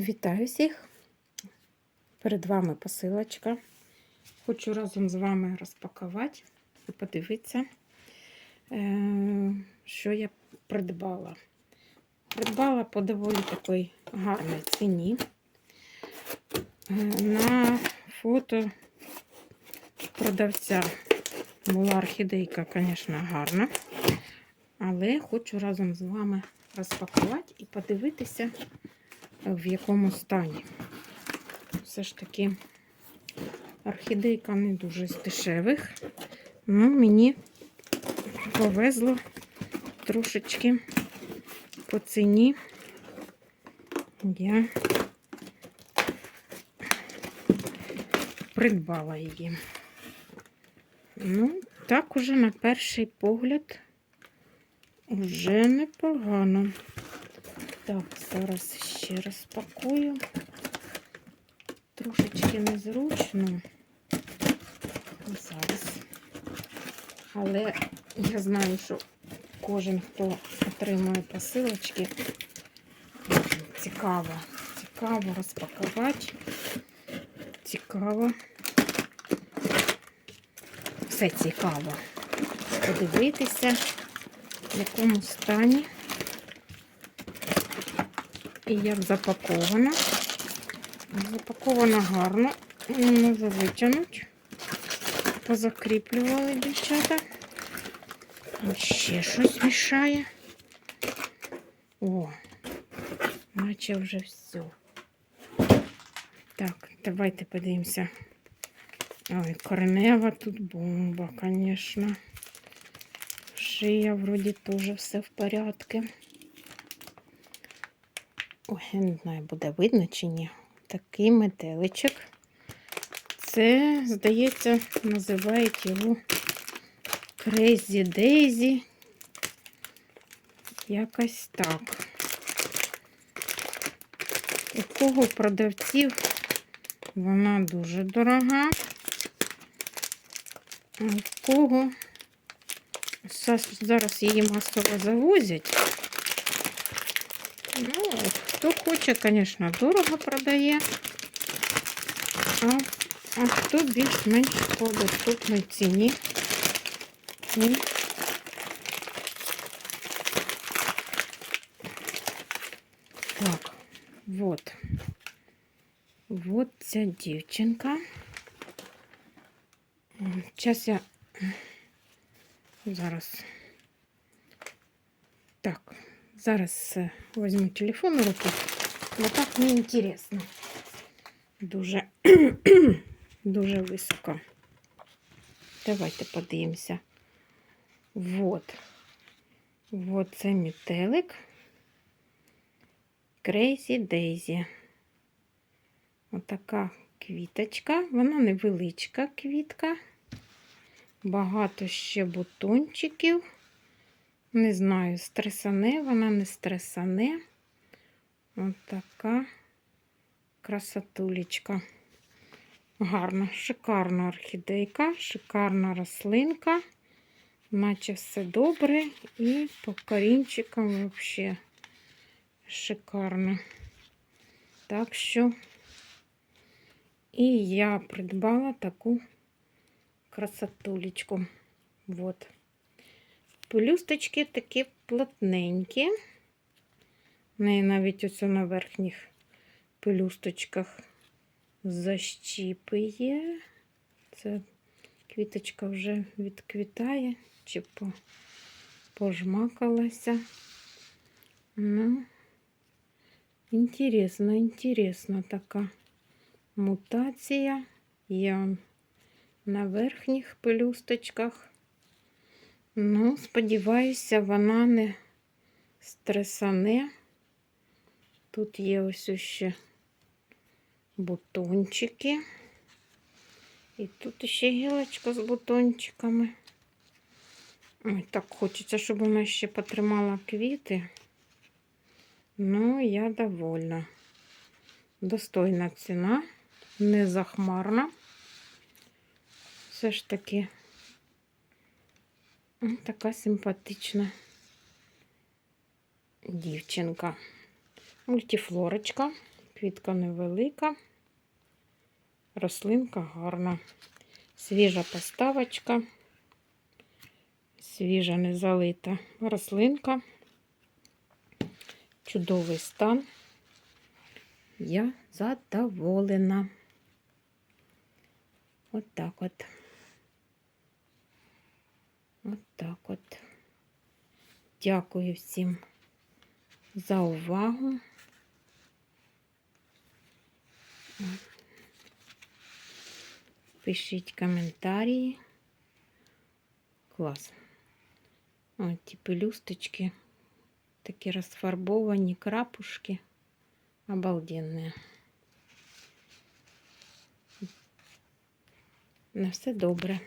Вітаю всіх! Перед вами посилочка. Хочу разом з вами розпакувати і подивитися, е, що я придбала. Придбала по доволі такій гарній ціні. Е, На фото продавця була орхідейка, звісно, гарна. Але хочу разом з вами розпакувати і подивитися, в якому стані. Все ж таки орхідейка не дуже з дешевих. Ну, мені повезло трошечки по ціні. Я придбала її. Ну, так уже на перший погляд вже непогано. Так, зараз ще розпакую. Трошечки незручно. Зараз. Але я знаю, що кожен, хто отримує посилочки, цікаво. Цікаво розпакувати. Цікаво. Все цікаво. Подивитися, в якому стані і як запакована. Запакована гарно. Не можу витягнути. Позакріплювали дівчата. Ось Ще щось мішає. О, наче вже все. Так, давайте подивимося. Ой, коренева тут бомба, звісно. Шия вроді теж все в порядку. Ой, я не знаю, буде видно чи ні. Такий метеличок. Це, здається, називають його Crazy Daisy. Якось так. У кого продавців вона дуже дорога. А у кого зараз її масово завозять. Ну, хто хоче, звісно, дорого продає, а, а хто більш-менш по доступній ціні. Так, вот. Вот ця дівчинка. Зараз я зараз. Так. Зараз е, візьму телефон у руки, бо так не інтересно. Дуже, дуже високо. Давайте подивимося. Вот. Вот це метелик. Crazy Daisy. Отака квіточка. Вона невеличка квітка. Багато ще бутончиків. Не знаю, стресане, вона не стресане. Ось така красотулечка. Гарна, шикарна орхідейка, шикарна рослинка, наче все добре. І по корінчикам взагалі шикарно. Так що і я придбала таку красотулечку. Вот. Пелюсточки такі плотненькі. В неї навіть ось на верхніх пелюсточках защіпи є. Це квіточка вже відквітає чи пожмакалася. Ну, інтересно, інтересна така мутація. Є на верхніх пелюсточках. Ну, сподіваюся, вона не стресане. Тут є ось ще бутончики. І тут ще гілочка з бутончиками. Ой, так хочеться, щоб вона ще потримала квіти. Ну, я довольна. Достойна ціна, не захмарна. Все ж таки така симпатична дівчинка. Мультифлорочка Квітка невелика, рослинка гарна. Свіжа поставочка, свіжа незалита рослинка. Чудовий стан. Я задоволена. От так от. От так от. Дякую всім за увагу. Пишіть коментарі. Клас. Ось ті пелюсточки. Такі розфарбовані крапушки. Обалденные. На все добре.